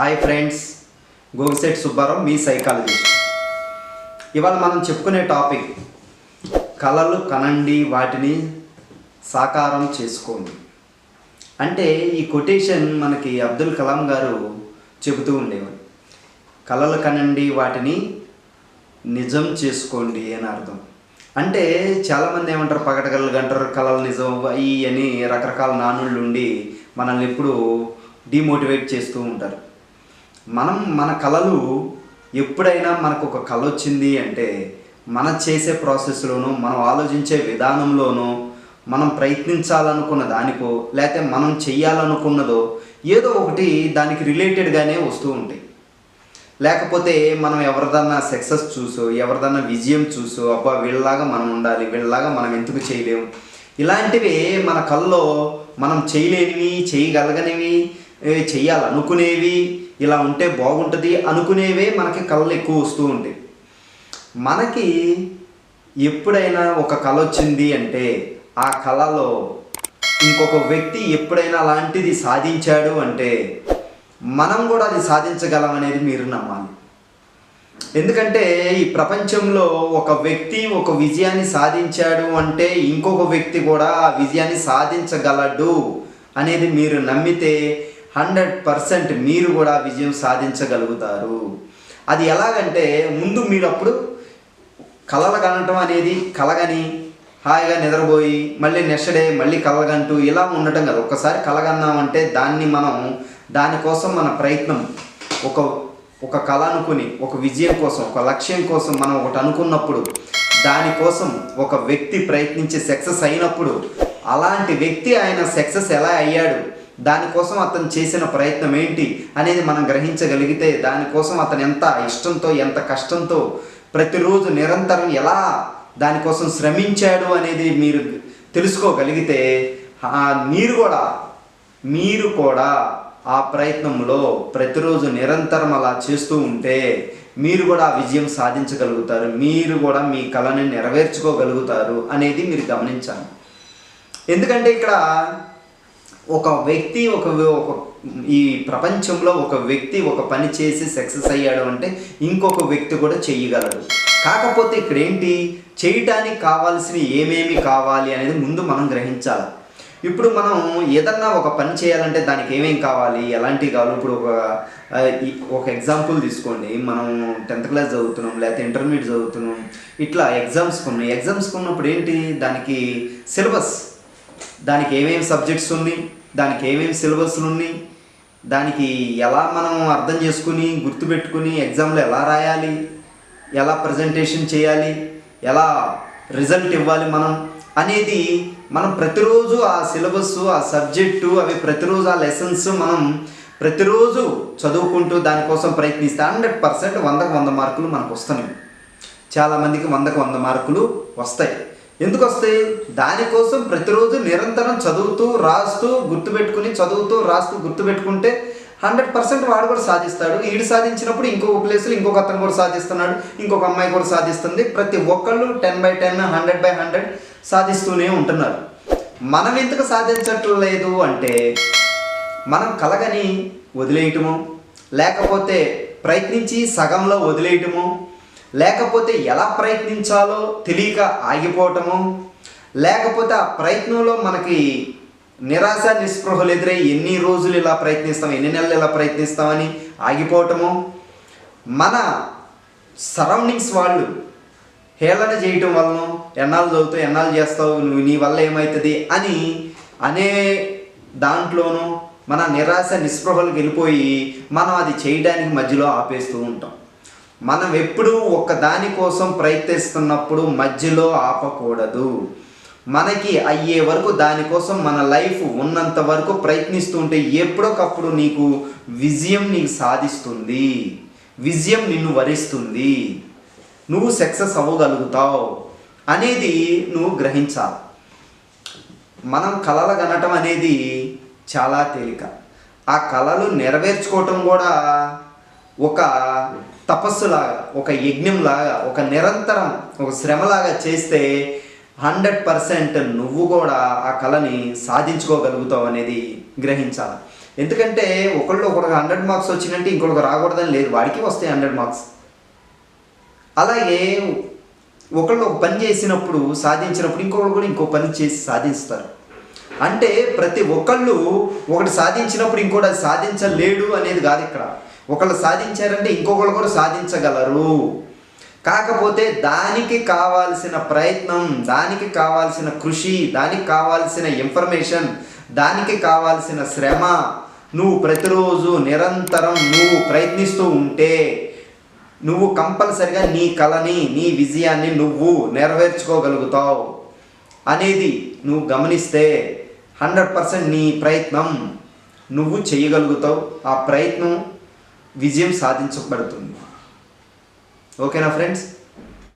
Hi friends Gogisetti Subbarao మీ psychologist ఇవాళ మనం చెప్పుకునే టాపిక్ కళలు కనండి వాటిని సాకారం చేసుకోండి. అంటే ఈ కొటేషన్ మనకి అబ్దుల్ కలాం గారు చెబుతూ ఉండేవారు. కళలు కనండి వాటిని నిజం చేసుకోండి అని అర్థం. అంటే చాలామంది ఏమంటారు పగటగలలు గంటారు కళలు నిజం అయ్యి అని రకరకాల నానుళ్ళు ఉండి మనల్ని ఎప్పుడు డిమోటివేట్ చేస్తూ ఉంటారు. మనం మన కళలు ఎప్పుడైనా మనకు ఒక కళ వచ్చింది అంటే మనం చేసే ప్రాసెస్లోనూ మనం ఆలోచించే విధానంలోనూ మనం ప్రయత్నించాలనుకున్న దానికో లేకపోతే మనం చెయ్యాలనుకున్నదో ఏదో ఒకటి దానికి రిలేటెడ్గానే వస్తూ ఉంటాయి. లేకపోతే మనం ఎవరిదన్నా సక్సెస్ చూసో ఎవరిదన్నా విజయం చూసో అబ్బా వీళ్ళలాగా మనం ఉండాలి వీళ్ళలాగా మనం ఎందుకు చేయలేము? ఇలాంటివి మన కల్లో మనం చేయలేనివి చేయగలగనివి చేయాలనుకునేవి ఇలా ఉంటే బాగుంటుంది అనుకునేవే మనకి కళలు ఎక్కువ వస్తూ ఉంటాయి. మనకి ఎప్పుడైనా ఒక కళ వచ్చింది అంటే ఆ కళలో ఇంకొక వ్యక్తి ఎప్పుడైనా అలాంటిది సాధించాడు అంటే మనం కూడా అది సాధించగలం అనేది మీరు నమ్మాలి. ఎందుకంటే ఈ ప్రపంచంలో ఒక వ్యక్తి ఒక విజయాన్ని సాధించాడు అంటే ఇంకొక వ్యక్తి కూడా ఆ విజయాన్ని సాధించగలడు అనేది మీరు నమ్మితే హండ్రెడ్ పర్సెంట్ మీరు కూడా విజయం సాధించగలుగుతారు. అది ఎలాగంటే ముందు మీరు అప్పుడు కలలు కనటం అనేది కలగని హాయిగా నిద్రపోయి మళ్ళీ నెక్స్ట్ డే మళ్ళీ కలగంటూ ఇలా ఉండటం కదా. ఒక్కసారి కలగన్నామంటే దాన్ని మనం దానికోసం మన ప్రయత్నం ఒక ఒక కళ అనుకుని ఒక విజయం కోసం ఒక లక్ష్యం కోసం మనం ఒకటి అనుకున్నప్పుడు దానికోసం ఒక వ్యక్తి ప్రయత్నించి సక్సెస్ అయినప్పుడు అలాంటి వ్యక్తి ఆయన సక్సెస్ ఎలా అయ్యాడు? దానికోసం అతను చేసిన ప్రయత్నం ఏంటి అనేది మనం గ్రహించగలిగితే దానికోసం అతను ఎంత ఇష్టంతో ఎంత కష్టంతో ప్రతిరోజు నిరంతరం ఎలా దానికోసం శ్రమించాడు అనేది మీరు తెలుసుకోగలిగితే మీరు కూడా మీరు కూడా ఆ ప్రయత్నంలో ప్రతిరోజు నిరంతరం అలా చేస్తూ ఉంటే మీరు కూడా విజయం సాధించగలుగుతారు మీరు కూడా మీ కళని నెరవేర్చుకోగలుగుతారు అనేది మీరు గమనించాలి. ఎందుకంటే ఇక్కడ ఒక వ్యక్తి ఒక ఒక ఈ ప్రపంచంలో ఒక వ్యక్తి ఒక పని చేసి సక్సెస్ అయ్యాడు అంటే ఇంకొక వ్యక్తి కూడా చేయగలడు కాకపోతే ఇక్కడ ఏంటి చేయటానికి కావాల్సిన ఏమేమి కావాలి అనేది ముందు మనం గ్రహించాలి. ఇప్పుడు మనం ఏదన్నా ఒక పని చేయాలంటే దానికి ఏమేం కావాలి? ఎలాంటివి కావాలి? ఇప్పుడు ఒక ఒక ఎగ్జాంపుల్ తీసుకోండి. మనం టెన్త్ క్లాస్ చదువుతున్నాం లేకపోతే ఇంటర్మీడియట్ చదువుతున్నాం ఇట్లా ఎగ్జామ్స్ ఉన్నాయి ఎగ్జామ్స్ కొన్నప్పుడు ఏంటి? దానికి సిలబస్ దానికి ఏమేమి సబ్జెక్ట్స్ ఉన్నాయి దానికి ఏమేమి సిలబస్లు ఉన్నాయి దానికి ఎలా మనం అర్థం చేసుకుని గుర్తుపెట్టుకుని ఎగ్జామ్లో ఎలా రాయాలి ఎలా ప్రజెంటేషన్ చేయాలి ఎలా రిజల్ట్ ఇవ్వాలి మనం అనేది మనం ప్రతిరోజు ఆ సిలబస్ ఆ సబ్జెక్టు అవి ప్రతిరోజు ఆ లెసన్స్ మనం ప్రతిరోజు చదువుకుంటూ దానికోసం ప్రయత్నిస్తే హండ్రెడ్ పర్సెంట్ వందకు వంద మార్కులు మనకు వస్తున్నాయి. చాలామందికి వందకు వంద మార్కులు వస్తాయి. ఎందుకు వస్తాయి దానికోసం ప్రతిరోజు నిరంతరం చదువుతూ రాస్తూ గుర్తుపెట్టుకుని చదువుతూ రాస్తూ గుర్తుపెట్టుకుంటే హండ్రెడ్ పర్సెంట్ వాడు కూడా సాధిస్తాడు. వీడు సాధించినప్పుడు ఇంకొక ప్లేస్లో ఇంకొక అతను కూడా సాధిస్తున్నాడు. ఇంకొక అమ్మాయి కూడా సాధిస్తుంది. ప్రతి ఒక్కళ్ళు ten by ten hundred by hundred సాధిస్తూనే ఉంటున్నారు. మనం ఎందుకు సాధించట్లేదు అంటే మనం కలగని వదిలేయటము లేకపోతే ప్రయత్నించి సగంలో వదిలేయటము లేకపోతే ఎలా ప్రయత్నించాలో తెలియక ఆగిపోవటము? లేకపోతే ఆ ప్రయత్నంలో మనకి నిరాశ నిస్పృహలు ఎదురై ఎన్ని రోజులు ఇలా ప్రయత్నిస్తాం ఎన్ని నెలలు ఇలా ప్రయత్నిస్తామని ఆగిపోవటము? మన సరౌండింగ్స్ వాళ్ళు హేళన చేయటం వలన ఎన్నాళ్ళు చదువుతావు ఎన్నాళ్ళు చేస్తావు నువ్వు నీ వల్ల ఏమవుతుంది అని అనే దాంట్లోనూ మన నిరాశ నిస్పృహలకు వెళ్ళిపోయి మనం అది చేయడానికి మధ్యలో ఆపేస్తూ ఉంటాం. మనం ఎప్పుడూ ఒక దానికోసం ప్రయత్నిస్తున్నప్పుడు మధ్యలో ఆపకూడదు. మనకి అయ్యే వరకు దానికోసం మన లైఫ్ ఉన్నంత వరకు ప్రయత్నిస్తుంటే ఎప్పుడొకప్పుడు నీకు విజయం నీకు సాధిస్తుంది. విజయం నిన్ను వరిస్తుంది. నువ్వు సక్సెస్ అవ్వగలుగుతావు అనేది నువ్వు గ్రహించాలి. మనం కళలు కనటం అనేది చాలా తేలిక. ఆ కళలు నెరవేర్చుకోవటం కూడా ఒక తపస్సులాగా ఒక యజ్ఞంలాగా ఒక నిరంతరం ఒక శ్రమలాగా చేస్తే హండ్రెడ్ పర్సెంట్ నువ్వు కూడా ఆ కళని సాధించుకోగలుగుతావు అనేది గ్రహించాలి. ఎందుకంటే ఒకళ్ళు ఒకరికి హండ్రెడ్ మార్క్స్ వచ్చినట్టు ఇంకొకరికి రాకూడదని లేదు. వాడికి వస్తాయి హండ్రెడ్ మార్క్స్. అలాగే ఒకళ్ళు ఒక పని చేసినప్పుడు సాధించినప్పుడు ఇంకొకరు కూడా ఇంకో పని చేసి సాధిస్తారు. అంటే ప్రతి ఒక్కళ్ళు ఒకటి సాధించినప్పుడు ఇంకోటి అది సాధించలేడు అనేది కాదు ఇక్కడ. ఒకళ్ళు సాధించారంటే ఇంకొకళ్ళు కూడా సాధించగలరు. కాకపోతే దానికి కావాల్సిన ప్రయత్నం దానికి కావాల్సిన కృషి దానికి కావాల్సిన ఇన్ఫర్మేషన్ దానికి కావాల్సిన శ్రమ నువ్వు ప్రతిరోజు నిరంతరం నువ్వు ప్రయత్నిస్తూ ఉంటే నువ్వు కంపల్సరిగా నీ కళని నీ విజయాన్ని నువ్వు నెరవేర్చుకోగలుగుతావు అనేది నువ్వు గమనిస్తే హండ్రెడ్ పర్సెంట్ నీ ప్రయత్నం నువ్వు చేయగలుగుతావు. ఆ ప్రయత్నం విజయం సాధించబడుతుంది. ఓకేనా ఫ్రెండ్స్?